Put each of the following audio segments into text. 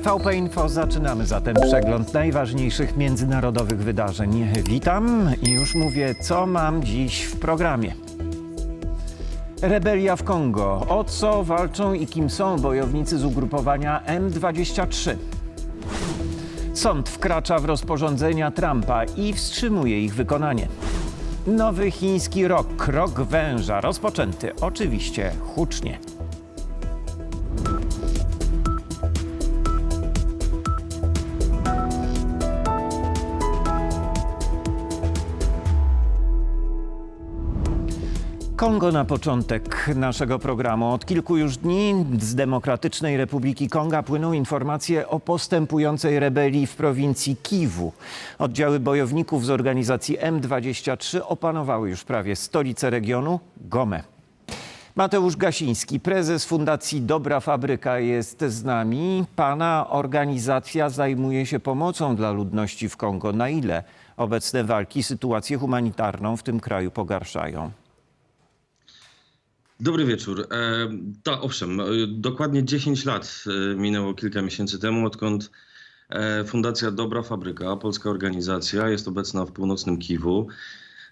TVP Info zaczynamy zatem przegląd najważniejszych międzynarodowych wydarzeń. Witam i już mówię, co mam dziś w programie. Rebelia w Kongo. O co walczą i kim są bojownicy z ugrupowania M23? Sąd wkracza w rozporządzenia Trumpa i wstrzymuje ich wykonanie. Nowy chiński rok, rok węża, rozpoczęty oczywiście hucznie. Kongo na początek naszego programu. Od kilku już dni z Demokratycznej Republiki Konga płyną informacje o postępującej rebelii w prowincji Kiwu. Oddziały bojowników z organizacji M23 opanowały już prawie stolicę regionu Gomę. Mateusz Gasiński, prezes Fundacji Dobra Fabryka jest z nami. Pana organizacja zajmuje się pomocą dla ludności w Kongo. Na ile obecne walki sytuację humanitarną w tym kraju pogarszają? Dobry wieczór. E, tak, owszem, e, dokładnie 10 lat e, minęło kilka miesięcy temu, odkąd e, Fundacja Dobra Fabryka, polska organizacja, jest obecna w północnym Kiwu.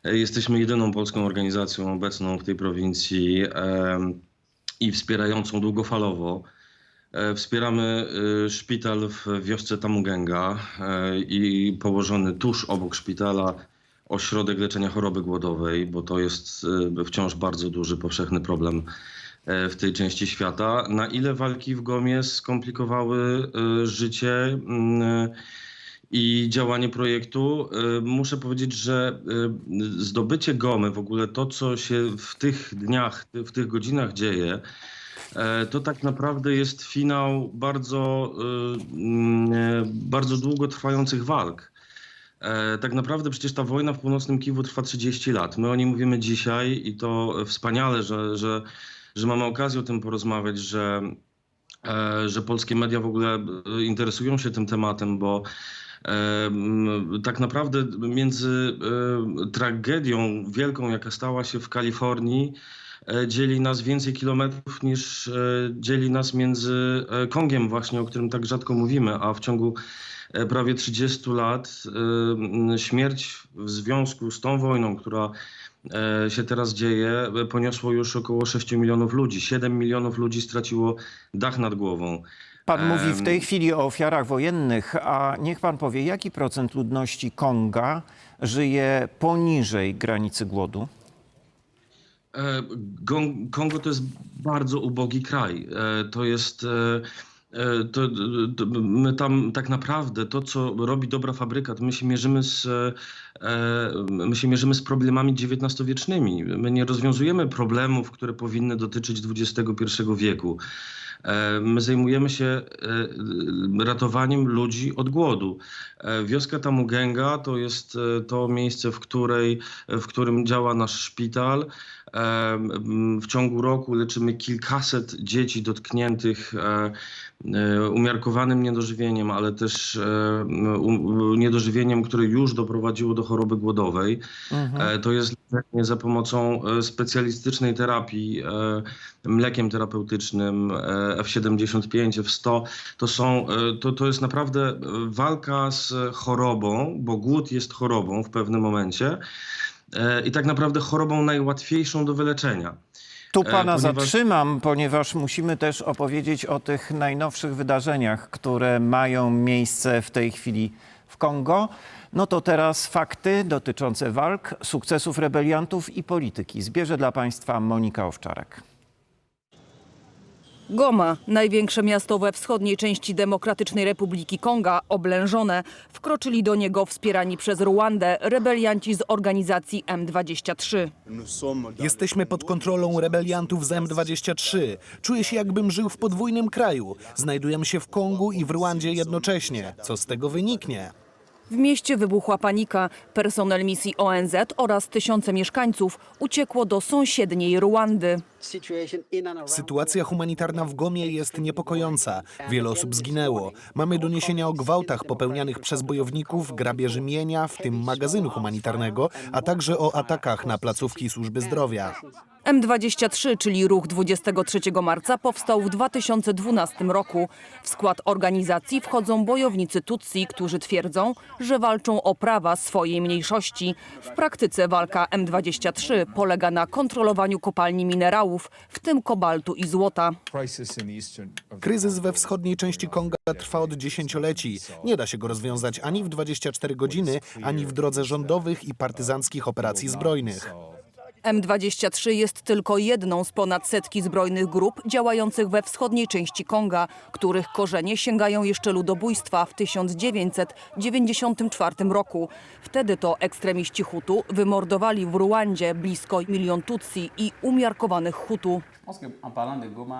Jesteśmy jedyną polską organizacją obecną w tej prowincji i wspierającą długofalowo. Wspieramy szpital w wiosce Tamugenga i położony tuż obok szpitala ośrodek leczenia choroby głodowej, bo to jest e, wciąż bardzo duży, powszechny problem e, w tej części świata. Na ile walki w Gomie skomplikowały e, życie mm, i działanie projektu, muszę powiedzieć, że zdobycie Gomy, w ogóle to, co się w tych dniach, w tych godzinach dzieje, to tak naprawdę jest finał bardzo, mm, bardzo długotrwających walk. E, Tak naprawdę przecież ta wojna w północnym Kiwu trwa 30 lat. My o niej mówimy dzisiaj i to wspaniale, że, że, że mamy okazję o tym porozmawiać, że, e, że polskie media w ogóle e, interesują się tym tematem, bo tak naprawdę między tragedią wielką, jaka stała się w Kalifornii, dzieli nas więcej kilometrów niż dzieli nas między Kongiem właśnie, o którym tak rzadko mówimy, a w ciągu prawie 30 lat e, śmierć w związku z tą wojną, która e, się teraz dzieje, e, poniosło już około 6 milionów ludzi. 7 milionów ludzi straciło dach nad głową. Pan mówi w tej chwili o ofiarach wojennych, a niech pan powie, jaki procent ludności Konga żyje poniżej granicy głodu? E, Kongo to jest bardzo ubogi kraj. E, To jest. E, e, To, to, my tam tak naprawdę to, co robi dobra fabryka, to my się mierzymy z, e, my się mierzymy z problemami XIX-wiecznymi. My nie rozwiązujemy problemów, które powinny dotyczyć XXI wieku. E, My zajmujemy się e, ratowaniem ludzi od głodu. E, Wioska Tamugenga to jest to miejsce, w, której, w którym działa nasz szpital. W ciągu roku leczymy kilkaset dzieci dotkniętych umiarkowanym niedożywieniem, ale też e, u- niedożywieniem, które już doprowadziło do choroby głodowej. E, To jest leczenie za pomocą specjalistycznej terapii mlekiem terapeutycznym e, F75, F100. To, są, e, to, to jest naprawdę e, walka z chorobą, bo głód jest chorobą w pewnym momencie e, i tak naprawdę chorobą najłatwiejszą do wyleczenia. Tu E, pana ponieważ- zatrzymam, ponieważ musimy też opowiedzieć o tych najnowszych wydarzeniach, które mają miejsce w tej chwili w Kongo. No to teraz fakty dotyczące walk, sukcesów rebeliantów i polityki. Zbierze dla państwa Monika Owczarek. Goma, największe miasto we wschodniej części Demokratycznej Republiki Konga, oblężone, wkroczyli do niego wspierani przez Ruandę rebelianci z organizacji M23. Jesteśmy pod kontrolą rebeliantów z M23. Czuję się jakbym żył w podwójnym kraju. Znajdujemy się w Kongu i w Rwandzie jednocześnie. Co z tego wyniknie? W mieście wybuchła panika. Personel misji ONZ oraz tysiące mieszkańców uciekło do sąsiedniej Ruandy. Sytuacja humanitarna w Gomie jest niepokojąca. Wiele osób zginęło. Mamy doniesienia o gwałtach popełnianych przez bojowników, grabieży mienia, w tym magazynu humanitarnego, a także o atakach na placówki służby zdrowia. M23, czyli ruch 23 marca, powstał w 2012 roku. W skład organizacji wchodzą bojownicy Tutsi, którzy twierdzą, że walczą o prawa swojej mniejszości. W praktyce walka M23 polega na kontrolowaniu kopalni minerałów, w tym kobaltu i złota. Kryzys we wschodniej części Konga trwa od dziesięcioleci. Nie da się go rozwiązać ani w 24 godziny, ani w drodze rządowych i partyzanckich operacji zbrojnych. M23 jest tylko jedną z ponad setki zbrojnych grup działających we wschodniej części Konga, których korzenie sięgają jeszcze ludobójstwa w 1994 roku. Wtedy to ekstremiści Hutu wymordowali w Ruandzie blisko milion Tutsi i umiarkowanych Hutu.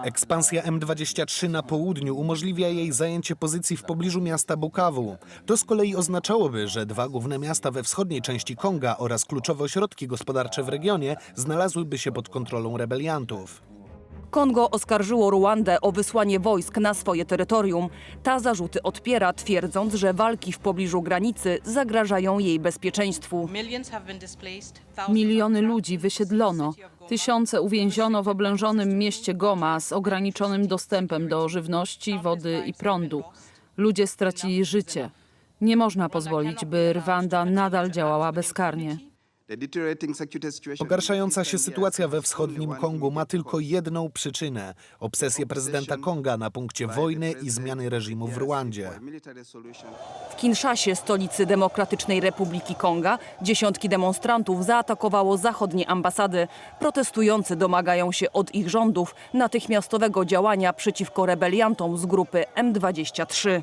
Ekspansja M23 na południu umożliwia jej zajęcie pozycji w pobliżu miasta Bukawu. To z kolei oznaczałoby, że dwa główne miasta we wschodniej części Konga oraz kluczowe ośrodki gospodarcze w regionie znalazłyby się pod kontrolą rebeliantów. Kongo oskarżyło Ruandę o wysłanie wojsk na swoje terytorium. Ta zarzuty odpiera, twierdząc, że walki w pobliżu granicy zagrażają jej bezpieczeństwu. Miliony ludzi wysiedlono. Tysiące uwięziono w oblężonym mieście Goma z ograniczonym dostępem do żywności, wody i prądu. Ludzie stracili życie. Nie można pozwolić, by Rwanda nadal działała bezkarnie. Pogarszająca się sytuacja we wschodnim Kongu ma tylko jedną przyczynę obsesję prezydenta Konga na punkcie wojny i zmiany reżimu w Ruandzie. W Kinszasie, stolicy Demokratycznej Republiki Konga, dziesiątki demonstrantów zaatakowało zachodnie ambasady. Protestujący domagają się od ich rządów natychmiastowego działania przeciwko rebeliantom z grupy M23.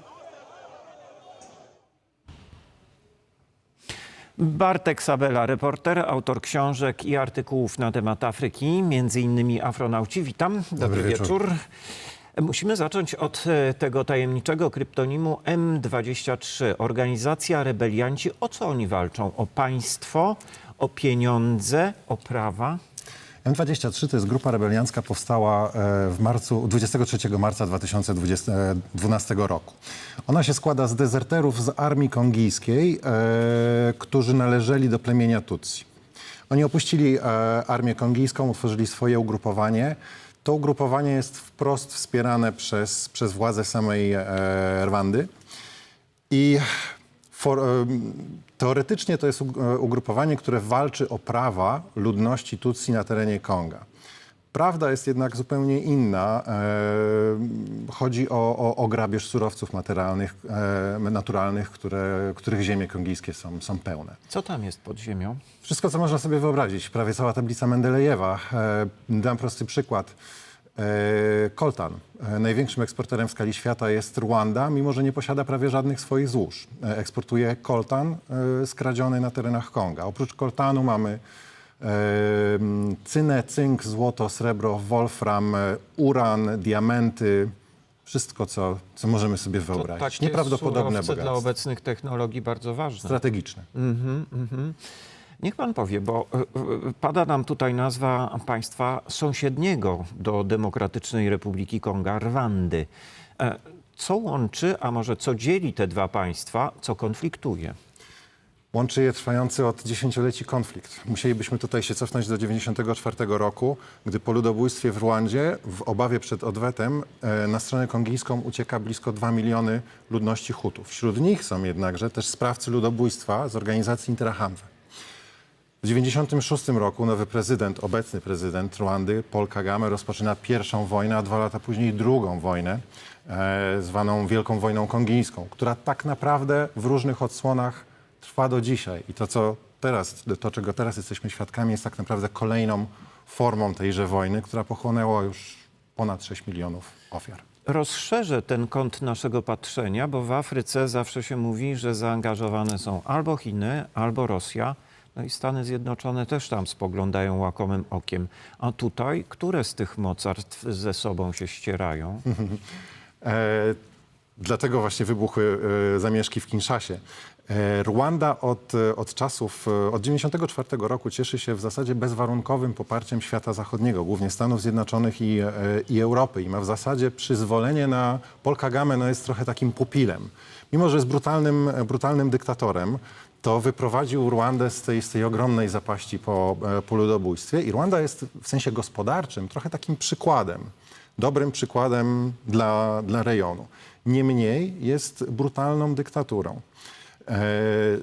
Bartek Sabela, reporter, autor książek i artykułów na temat Afryki, między innymi Afronauci. Witam, dobry, wieczór. Musimy zacząć od e, tego tajemniczego kryptonimu M23. Organizacja rebelianci. O co oni walczą? O państwo, o pieniądze, o prawa? M23 to jest grupa rebeliancka, powstała e, w marcu, 23 marca 2012 roku. Ona się składa z dezerterów z armii kongijskiej, e, którzy należeli do plemienia Tutsi. Oni opuścili e, armię kongijską, utworzyli swoje ugrupowanie. To ugrupowanie jest wprost wspierane przez, przez władze samej Rwandy. I for, teoretycznie to jest e, ugrupowanie, które walczy o prawa ludności Tutsi na terenie Konga. Prawda jest jednak zupełnie inna. E, chodzi o, o, o grabież surowców materialnych, e, naturalnych, które, których ziemie kongijskie są, są pełne. Co tam jest pod ziemią? Wszystko, co można sobie wyobrazić, prawie cała tablica Mendelejewa. Dam prosty przykład. E, Koltan, e, największym eksporterem w skali świata jest Rwanda, mimo że nie posiada prawie żadnych swoich złóż. E, eksportuje koltan e, skradziony na terenach Konga. Oprócz koltanu mamy e, cynę, cynk, złoto, srebro, wolfram, e, uran, diamenty. Wszystko, co, co możemy sobie To wyobrazić. takie Nieprawdopodobne surowce dla bogactwo. obecnych technologii bardzo ważne. Strategiczne. Niech pan powie, bo e, e, pada nam tutaj nazwa państwa sąsiedniego do Demokratycznej Republiki Konga, Rwandy. E, Co łączy, a może co dzieli te dwa państwa, co konfliktuje? Łączy je trwający od dziesięcioleci konflikt. Musielibyśmy tutaj się cofnąć do 1994 roku, gdy po ludobójstwie w Rwandzie, w obawie przed odwetem, na stronę kongijską ucieka blisko 2 miliony ludności Hutów. Wśród nich są jednakże też sprawcy ludobójstwa z organizacji Interahamwe. W 1996 roku nowy prezydent, obecny prezydent Rwandy, Paul Kagame, rozpoczyna pierwszą wojnę, a dwa lata później drugą wojnę, e, zwaną Wielką Wojną Kongijską, która tak naprawdę w różnych odsłonach trwa do dzisiaj. I to, co teraz, to czego teraz jesteśmy świadkami, jest tak naprawdę kolejną formą tejże wojny, która pochłonęła już ponad 6 milionów ofiar. Rozszerzę ten kąt naszego patrzenia, bo w Afryce zawsze się mówi, że zaangażowane są albo Chiny, albo Rosja. No i Stany Zjednoczone też tam spoglądają łakomym okiem. A tutaj, które z tych mocarstw ze sobą się ścierają? E, Dlatego właśnie wybuchły e, zamieszki w Kinszasie. E, Rwanda od, e, od czasów, e, od 1994 roku cieszy się w zasadzie bezwarunkowym poparciem świata zachodniego, głównie Stanów Zjednoczonych i, i Europy. I ma w zasadzie przyzwolenie na Paul Kagame, no jest trochę takim pupilem. Mimo, że jest brutalnym, brutalnym dyktatorem, to wyprowadził Rwandę z tej, z tej ogromnej zapaści po, e, po ludobójstwie. I Rwanda jest w sensie gospodarczym trochę takim przykładem dobrym przykładem dla, dla rejonu. Niemniej jest brutalną dyktaturą. E,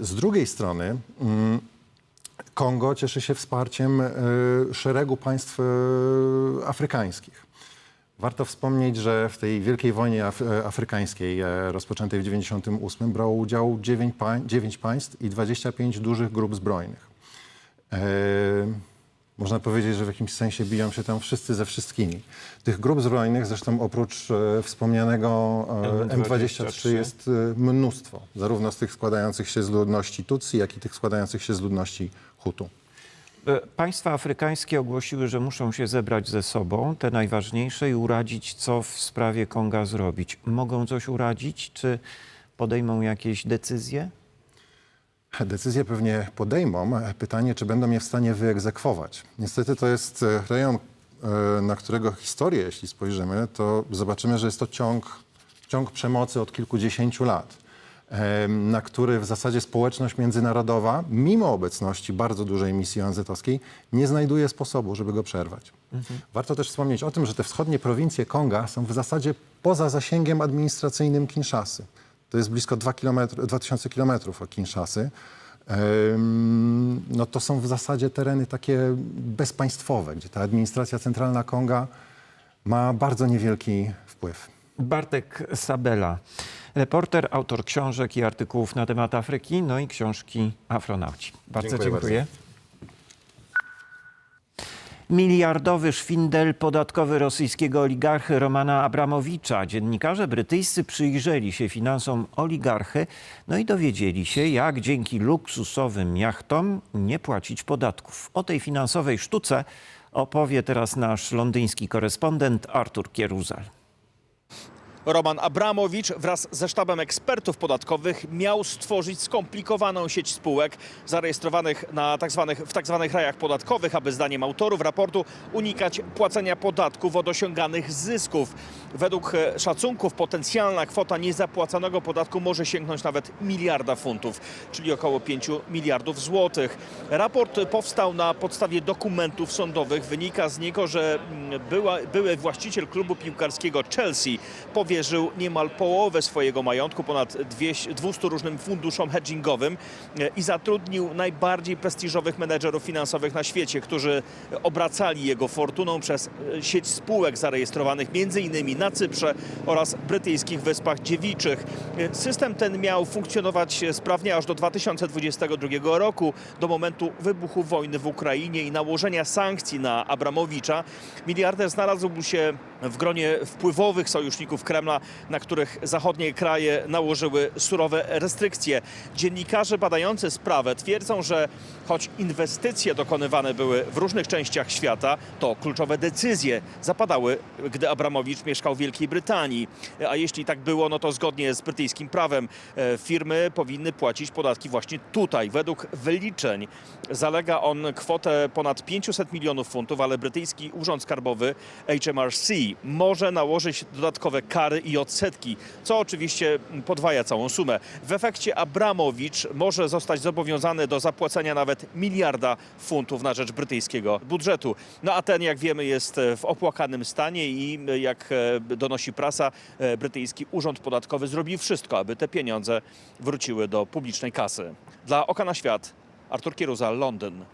Z drugiej strony mm, Kongo cieszy się wsparciem e, szeregu państw afrykańskich. Warto wspomnieć, że w tej wielkiej wojnie af afrykańskiej e, rozpoczętej w 1998 brało udział 9, pań, 9 państw i 25 dużych grup zbrojnych. E, można powiedzieć, że w jakimś sensie biją się tam wszyscy ze wszystkimi. Tych grup zbrojnych, zresztą oprócz e, wspomnianego e, M23 jest e, mnóstwo, zarówno z tych składających się z ludności Tutsi, jak i tych składających się z ludności Hutu. E, Państwa afrykańskie ogłosiły, że muszą się zebrać ze sobą, te najważniejsze, i uradzić, co w sprawie Konga zrobić. Mogą coś uradzić, czy podejmą jakieś decyzje? Decyzje pewnie podejmą. Pytanie, czy będą je w stanie wyegzekwować. Niestety to jest e, rejon, e, na którego historię, jeśli spojrzymy, to zobaczymy, że jest to ciąg, ciąg przemocy od kilkudziesięciu lat, na który w zasadzie społeczność międzynarodowa, mimo obecności bardzo dużej misji ONZ-owskiej, nie znajduje sposobu, żeby go przerwać. Warto też wspomnieć o tym, że te wschodnie prowincje Konga są w zasadzie poza zasięgiem administracyjnym Kinszasy. To jest blisko 2 kilometry, 2000 kilometrów od Kinszasy. Ym, No to są w zasadzie tereny takie bezpaństwowe, gdzie ta administracja centralna Konga ma bardzo niewielki wpływ. Bartek Sabela, reporter, autor książek i artykułów na temat Afryki, no i książki Afronauci. Bardzo Dziękuję dziękuję. Miliardowy szwindel podatkowy rosyjskiego oligarchy Romana Abramowicza. Dziennikarze brytyjscy przyjrzeli się finansom oligarchy, no i dowiedzieli się, jak dzięki luksusowym jachtom nie płacić podatków. O tej finansowej sztuce opowie teraz nasz londyński korespondent Artur Kieruzal. Roman Abramowicz wraz ze sztabem ekspertów podatkowych miał stworzyć skomplikowaną sieć spółek zarejestrowanych na tak zwanych, w tzw. rajach podatkowych, aby zdaniem autorów raportu unikać płacenia podatków od osiąganych zysków. Według e, szacunków potencjalna kwota niezapłaconego podatku może sięgnąć nawet miliarda funtów, czyli około 5 miliardów złotych. Raport powstał na podstawie dokumentów sądowych. Wynika z niego, że mm, była, były właściciel klubu piłkarskiego Chelsea powierzył niemal połowę swojego majątku, ponad 200, 200 różnym funduszom hedgingowym e, i zatrudnił najbardziej prestiżowych menedżerów finansowych na świecie, którzy obracali jego fortuną przez e, sieć spółek zarejestrowanych m.in. na Cyprze oraz brytyjskich Wyspach Dziewiczych. E, System ten miał funkcjonować sprawnie aż do 2022 roku, do momentu wybuchu wojny w Ukrainie i nałożenia sankcji na Abramowicza. Miliarder znalazł się w gronie wpływowych sojuszników Kremla, na których zachodnie kraje nałożyły surowe restrykcje. Dziennikarze badający sprawę twierdzą, że choć inwestycje dokonywane były w różnych częściach świata, to kluczowe decyzje zapadały, gdy Abramowicz mieszkał w Wielkiej Brytanii. A jeśli tak było, no to zgodnie z brytyjskim prawem e, firmy powinny płacić podatki właśnie tutaj. Według wyliczeń zalega on kwotę ponad 500 milionów funtów, ale brytyjski Urząd Skarbowy HMRC może nałożyć dodatkowe kary i odsetki, co oczywiście podwaja całą sumę. W efekcie Abramowicz może zostać zobowiązany do zapłacenia nawet miliarda funtów na rzecz brytyjskiego budżetu. No a ten, jak wiemy, jest w opłakanym stanie i jak e, donosi prasa, e, brytyjski Urząd Podatkowy zrobi wszystko, aby te pieniądze wróciły do publicznej kasy. Dla Oka na Świat, Artur Kieruza, Londyn.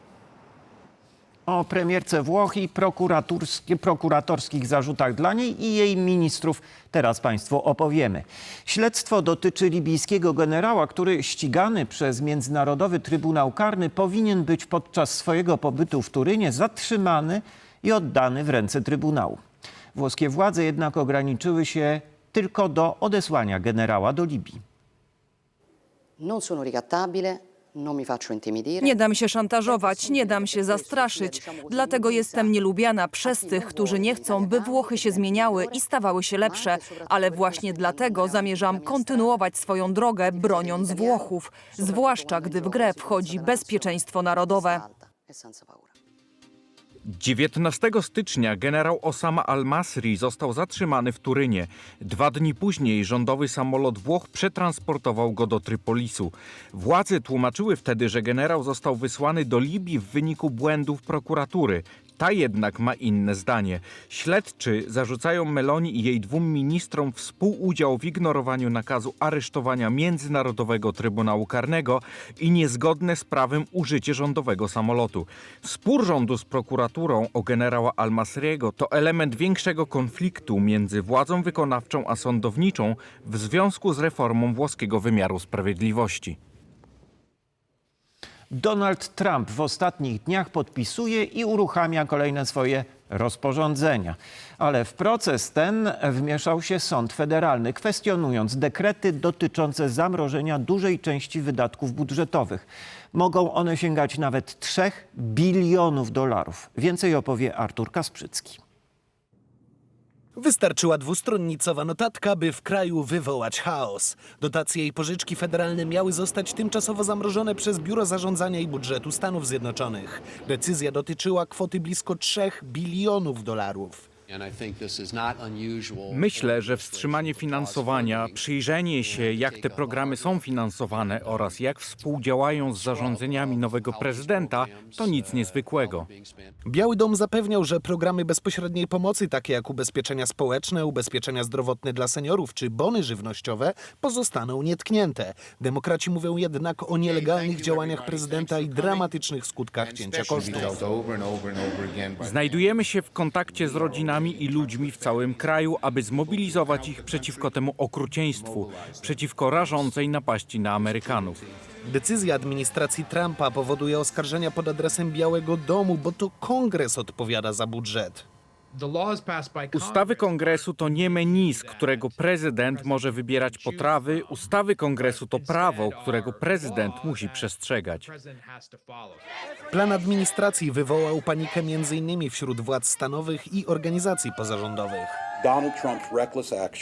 O premierce Włoch i prokuratorskich zarzutach dla niej i jej ministrów teraz Państwu opowiemy. Śledztwo dotyczy libijskiego generała, który ścigany przez Międzynarodowy Trybunał Karny powinien być podczas swojego pobytu w Turynie zatrzymany i oddany w ręce Trybunału. Włoskie władze jednak ograniczyły się tylko do odesłania generała do Libii. Non sono ricattabile, Intimidire. Nie dam się szantażować, nie dam się zastraszyć. Dlatego jestem nielubiana przez tych, którzy nie chcą, by Włochy się zmieniały i stawały się lepsze. Ale właśnie dlatego zamierzam kontynuować swoją drogę, broniąc Włochów. Zwłaszcza gdy w grę wchodzi bezpieczeństwo narodowe. E senza paura. 19 stycznia generał Osama al-Masri został zatrzymany w Turynie. Dwa dni później rządowy samolot Włoch przetransportował go do Trypolisu. Władze tłumaczyły wtedy, że generał został wysłany do Libii w wyniku błędów prokuratury. Ta jednak ma inne zdanie. Śledczy zarzucają Meloni i jej dwóm ministrom współudział w ignorowaniu nakazu aresztowania Międzynarodowego Trybunału Karnego i niezgodne z prawem użycie rządowego samolotu. Spór rządu z prokuraturą o generała Al-Masriego to element większego konfliktu między władzą wykonawczą a sądowniczą w związku z reformą włoskiego wymiaru sprawiedliwości. Donald Trump w ostatnich dniach podpisuje i uruchamia kolejne swoje rozporządzenia. Ale w proces ten wmieszał się sąd federalny, kwestionując dekrety dotyczące zamrożenia dużej części wydatków budżetowych. Mogą one sięgać nawet 3 bilionów dolarów. Więcej opowie Artur Kasprzycki. Wystarczyła dwustronnicowa notatka, by w kraju wywołać chaos. Dotacje i pożyczki federalne miały zostać tymczasowo zamrożone przez Biuro Zarządzania i Budżetu Stanów Zjednoczonych. Decyzja dotyczyła kwoty blisko 3 bilionów dolarów. Myślę, że wstrzymanie finansowania, przyjrzenie się, jak te programy są finansowane oraz jak współdziałają z zarządzeniami nowego prezydenta, to nic niezwykłego. Biały Dom zapewniał, że programy bezpośredniej pomocy, takie jak ubezpieczenia społeczne, ubezpieczenia zdrowotne dla seniorów czy bony żywnościowe, pozostaną nietknięte. Demokraci mówią jednak o nielegalnych działaniach prezydenta i dramatycznych skutkach cięcia kosztów. Znajdujemy się w kontakcie z rodzinami i ludźmi w całym kraju, aby zmobilizować ich przeciwko temu okrucieństwu, przeciwko rażącej napaści na Amerykanów. Decyzja administracji Trumpa powoduje oskarżenia pod adresem Białego Domu, bo to kongres odpowiada za budżet. Ustawy kongresu to nie menu, z którego prezydent może wybierać potrawy. Ustawy kongresu to prawo, którego prezydent musi przestrzegać. Plan administracji wywołał panikę m.in. wśród władz stanowych i organizacji pozarządowych.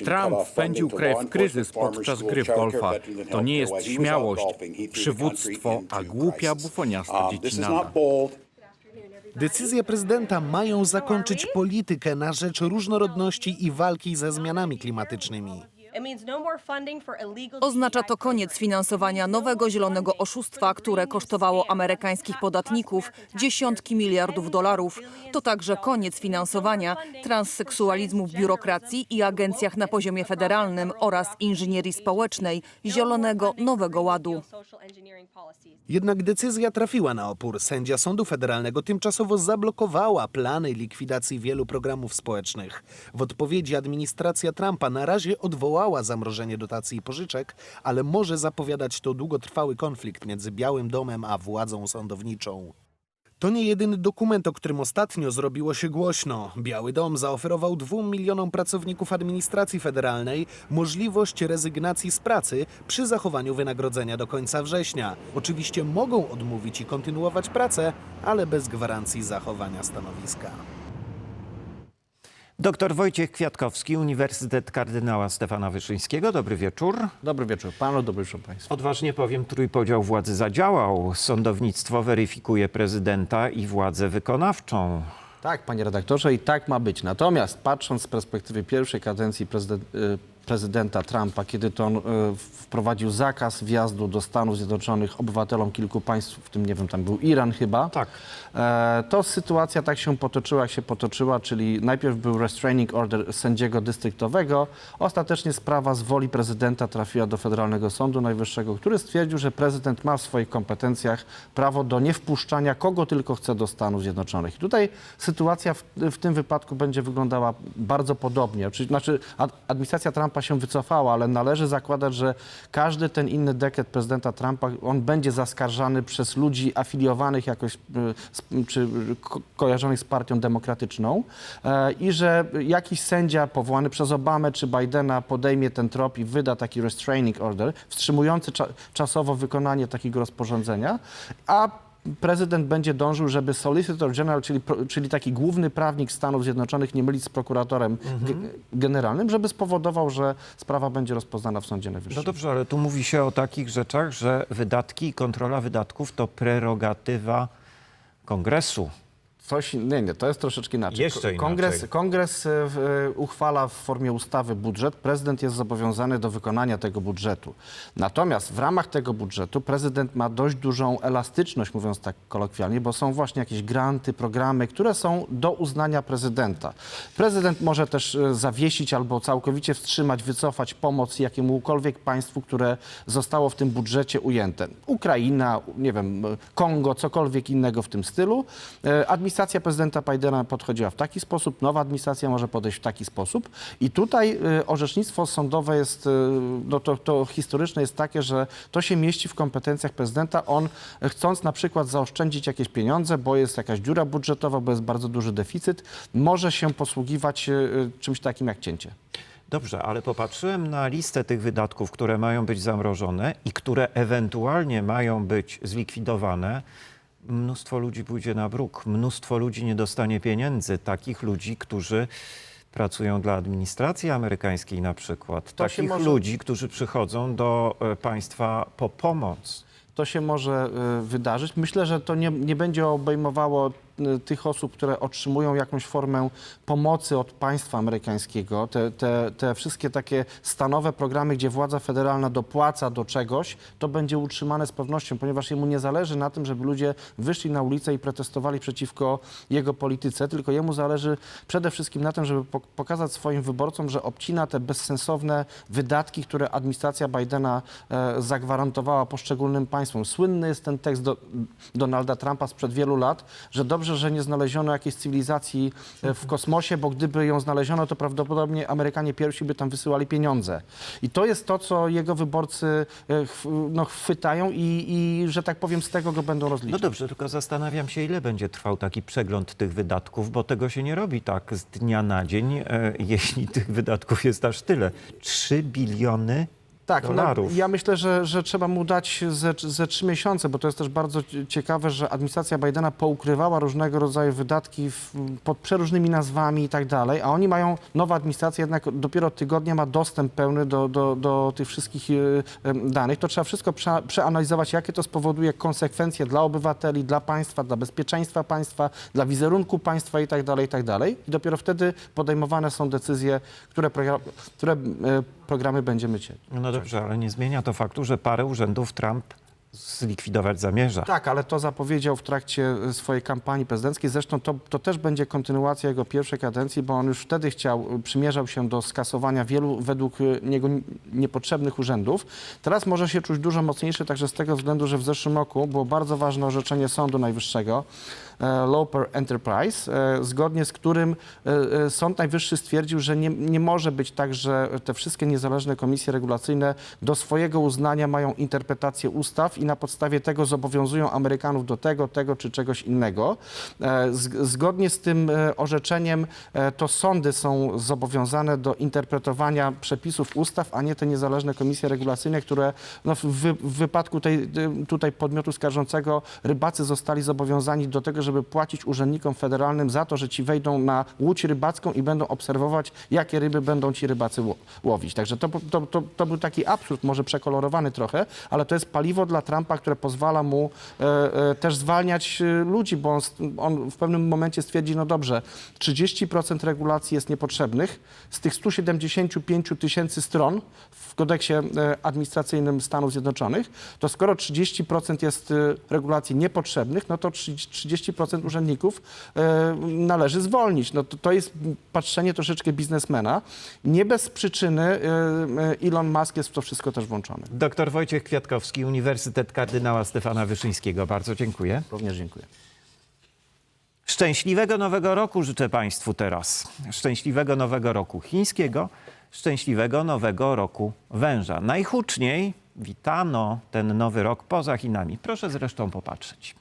Trump wpędził kraj w kryzys podczas gry w golfa. To nie jest śmiałość, przywództwo, a głupia, bufoniasta dziecinada. Decyzje prezydenta mają zakończyć politykę na rzecz różnorodności i walki ze zmianami klimatycznymi. Oznacza to koniec finansowania nowego zielonego oszustwa, które kosztowało amerykańskich podatników dziesiątki miliardów dolarów. To także koniec finansowania transseksualizmu w biurokracji i agencjach na poziomie federalnym oraz inżynierii społecznej Zielonego Nowego Ładu. Jednak decyzja trafiła na opór. Sędzia Sądu Federalnego tymczasowo zablokowała plany likwidacji wielu programów społecznych. W odpowiedzi administracja Trumpa na razie odwołała zamrożenie dotacji i pożyczek, ale może zapowiadać to długotrwały konflikt między Białym Domem a władzą sądowniczą. To nie jedyny dokument, o którym ostatnio zrobiło się głośno. Biały Dom zaoferował dwóm milionom pracowników administracji federalnej możliwość rezygnacji z pracy przy zachowaniu wynagrodzenia do końca września. Oczywiście mogą odmówić i kontynuować pracę, ale bez gwarancji zachowania stanowiska. Doktor Wojciech Kwiatkowski, Uniwersytet Kardynała Stefana Wyszyńskiego. Dobry wieczór. Dobry wieczór panu, dobry wieczór państwu. Odważnie powiem, trójpodział władzy zadziałał. Sądownictwo weryfikuje prezydenta i władzę wykonawczą. Tak, panie redaktorze, i tak ma być. Natomiast patrząc z perspektywy pierwszej kadencji prezydent, y, prezydenta Trumpa, kiedy to on y, wprowadził zakaz wjazdu do Stanów Zjednoczonych obywatelom kilku państw, w tym nie wiem, tam był Iran chyba, Tak. e, to sytuacja tak się potoczyła, jak się potoczyła, czyli najpierw był restraining order sędziego dystryktowego, ostatecznie sprawa z woli prezydenta trafiła do Federalnego Sądu Najwyższego, który stwierdził, że prezydent ma w swoich kompetencjach prawo do niewpuszczania kogo tylko chce do Stanów Zjednoczonych. I tutaj sytuacja w, w tym wypadku będzie wyglądała bardzo podobnie. Czyli, znaczy ad, administracja Trumpa Trumpa się wycofała, ale należy zakładać, że każdy ten inny dekret prezydenta Trumpa, on będzie zaskarżany przez ludzi afiliowanych jakoś, z- czy ko- kojarzonych z partią demokratyczną e, i że jakiś sędzia powołany przez Obamę czy Bidena podejmie ten trop i wyda taki restraining order, wstrzymujący cza czasowo wykonanie takiego rozporządzenia, a prezydent będzie dążył, żeby Solicitor General, czyli, czyli taki główny prawnik Stanów Zjednoczonych, nie mylić z prokuratorem ge- generalnym, żeby spowodował, że sprawa będzie rozpoznana w Sądzie No Najwyższym. dobrze, ale tu mówi się o takich rzeczach, że wydatki i kontrola wydatków to prerogatywa kongresu. Coś, nie, nie, to jest troszeczkę inaczej. Jeszcze inaczej. Kongres, kongres e, w, uchwala w formie ustawy budżet, prezydent jest zobowiązany do wykonania tego budżetu. Natomiast w ramach tego budżetu prezydent ma dość dużą elastyczność, mówiąc tak kolokwialnie, bo są właśnie jakieś granty, programy, które są do uznania prezydenta. Prezydent może też e, zawiesić albo całkowicie wstrzymać, wycofać pomoc jakiemukolwiek państwu, które zostało w tym budżecie ujęte. Ukraina, nie wiem, e, Kongo, cokolwiek innego w tym stylu. E, Administracja prezydenta Bidena podchodziła w taki sposób, nowa administracja może podejść w taki sposób. I tutaj e, orzecznictwo sądowe jest, e, no to, to historyczne jest takie, że to się mieści w kompetencjach prezydenta. On chcąc na przykład zaoszczędzić jakieś pieniądze, bo jest jakaś dziura budżetowa, bo jest bardzo duży deficyt, może się posługiwać e, czymś takim jak cięcie. Dobrze, ale popatrzyłem na listę tych wydatków, które mają być zamrożone i które ewentualnie mają być zlikwidowane. Mnóstwo ludzi pójdzie na bruk, mnóstwo ludzi nie dostanie pieniędzy, takich ludzi, którzy pracują dla administracji amerykańskiej na przykład, To takich może- ludzi, którzy przychodzą do e, państwa po pomoc. to się może y, wydarzyć. Myślę, że to nie, nie będzie obejmowało tych osób, które otrzymują jakąś formę pomocy od państwa amerykańskiego. Te, te, te wszystkie takie stanowe programy, gdzie władza federalna dopłaca do czegoś, to będzie utrzymane z pewnością, ponieważ jemu nie zależy na tym, żeby ludzie wyszli na ulicę i protestowali przeciwko jego polityce, tylko jemu zależy przede wszystkim na tym, żeby pok- pokazać swoim wyborcom, że obcina te bezsensowne wydatki, które administracja Bidena e, zagwarantowała poszczególnym państwom. Słynny jest ten tekst do, Donalda Trumpa sprzed wielu lat, że dobrze, że nie znaleziono jakiejś cywilizacji e, w kosmosie, bo gdyby ją znaleziono, to prawdopodobnie Amerykanie pierwsi by tam wysyłali pieniądze. I to jest to, co jego wyborcy e, no, chwytają i, i, że tak powiem, z tego go będą No rozliczać. dobrze, tylko zastanawiam się, ile będzie trwał taki przegląd tych wydatków, bo tego się nie robi tak z dnia na dzień, e, jeśli tych wydatków jest aż tyle. 3 biliony Tak, no, ja myślę, że, że trzeba mu dać ze, ze trzy miesiące, bo to jest też bardzo cie- ciekawe, że administracja Bidena poukrywała różnego rodzaju wydatki w, pod przeróżnymi nazwami i tak dalej, a oni mają, nowa administracja jednak dopiero od tygodnia ma dostęp pełny do, do, do tych wszystkich em, danych. To trzeba wszystko prze, przeanalizować, jakie to spowoduje konsekwencje dla obywateli, dla państwa, dla bezpieczeństwa państwa, dla wizerunku państwa i tak dalej, i tak dalej. I dopiero wtedy podejmowane są decyzje, które, które e, programy będziemy cię. No dobrze, ale nie zmienia to faktu, że parę urzędów Trump zlikwidować zamierza. Tak, ale to zapowiedział w trakcie e, swojej kampanii prezydenckiej. Zresztą to, to też będzie kontynuacja jego pierwszej kadencji, bo on już wtedy chciał, e, przymierzał się do skasowania wielu według e, niego niepotrzebnych urzędów. Teraz może się czuć dużo mocniejszy także z tego względu, że w zeszłym roku było bardzo ważne orzeczenie Sądu Najwyższego, Loper Enterprise, e, zgodnie z którym e, e, Sąd Najwyższy stwierdził, że nie, nie może być tak, że te wszystkie niezależne komisje regulacyjne do swojego uznania mają interpretację ustaw i na podstawie tego zobowiązują Amerykanów do tego, tego czy czegoś innego. E, Zgodnie z tym e, orzeczeniem e, to sądy są zobowiązane do interpretowania przepisów ustaw, a nie te niezależne komisje regulacyjne, które no, w, w wypadku tej, tutaj podmiotu skarżącego rybacy zostali zobowiązani do tego, żeby płacić urzędnikom federalnym za to, że ci wejdą na łódź rybacką i będą obserwować, jakie ryby będą ci rybacy ło- łowić. Także to, to, to, to był taki absurd, może przekolorowany trochę, ale to jest paliwo dla Trumpa, które pozwala mu e, e, też zwalniać e, ludzi, bo on, on w pewnym momencie stwierdzi, no dobrze, 30% regulacji jest niepotrzebnych. Z tych 175 tysięcy stron w kodeksie e, administracyjnym Stanów Zjednoczonych, to skoro 30% jest e, regulacji niepotrzebnych, no to 30 30% urzędników e, należy zwolnić. No to, to jest patrzenie troszeczkę biznesmena. Nie bez przyczyny e, e, Elon Musk jest w to wszystko też włączony. Doktor Wojciech Kwiatkowski, Uniwersytet Kardynała Stefana Wyszyńskiego. Bardzo dziękuję. Również dziękuję. Szczęśliwego nowego roku życzę Państwu teraz. Szczęśliwego nowego roku chińskiego szczęśliwego nowego roku węża. Najhuczniej witano ten nowy rok poza Chinami. Proszę zresztą popatrzeć.